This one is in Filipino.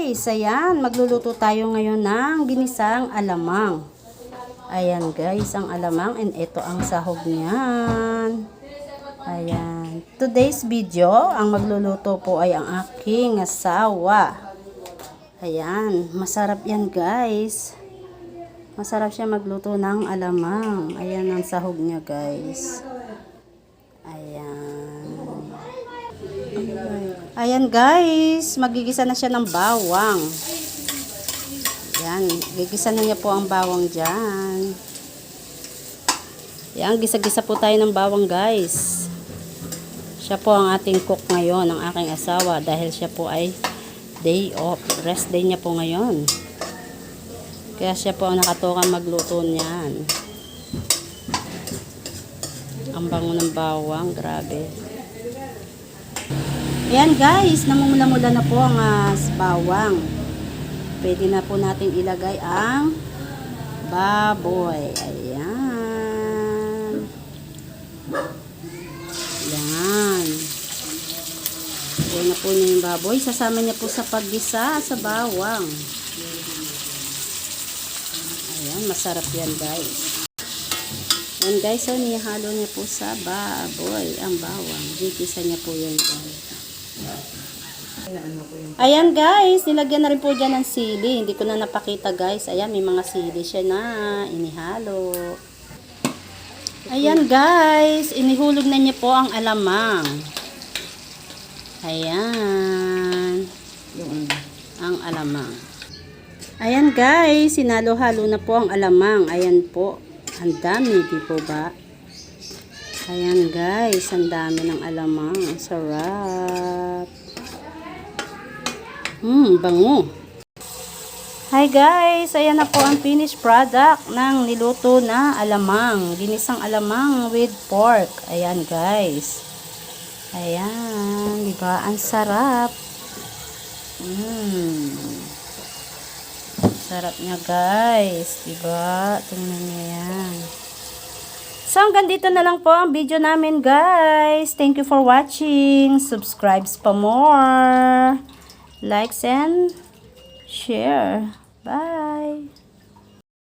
guys, ayan, magluluto tayo ngayon ng ginisang alamang. Ayan guys, ang alamang and ito ang sahog niyan. Ayan. Today's video, ang magluluto po ay ang aking asawa. Ayan, masarap yan guys. Masarap siya magluto ng alamang. Ayan ang sahog niya guys. Ayan. Ayan guys, magigisa na siya ng bawang. Ayan, gigisa na niya po ang bawang dyan. Ayan, gisa-gisa po tayo ng bawang guys. Siya po ang ating cook ngayon, ang aking asawa, dahil siya po ay day off. Rest day niya po ngayon. Kaya siya po ang nakatukan magluto niyan. Ang bango ng bawang, grabe. Ayan guys, namumula-mula na po ang ah, bawang. Pwede na po natin ilagay ang baboy. Ayan. Ayan. Ayan na po yung baboy. Sasama niya po sa paggisa sa bawang. Ayan, masarap yan guys. Ayan guys, so nihalo niya po sa baboy ang bawang. Gigisa niya po yan guys. Ayan guys, nilagyan na rin po dyan ng sili. Hindi ko na napakita guys. Ayan, may mga sili siya na inihalo. Ayan guys, inihulog na niya po ang alamang. Ayan. Yung ang alamang. Ayan guys, sinalo-halo na po ang alamang. Ayan po. Ang dami, di po ba? Ayan guys, ang dami ng alamang. Ang sarap. Hmm, bango. Hi guys, ayan na po ang finished product ng niluto na alamang. Ginisang alamang with pork. Ayan guys. Ayan, di ba? Ang sarap. Hmm. Sarap niya guys, di ba? Tingnan niyo yan. So hanggang dito na lang po ang video namin guys. Thank you for watching. Subscribe pa more. Likes and share. Bye.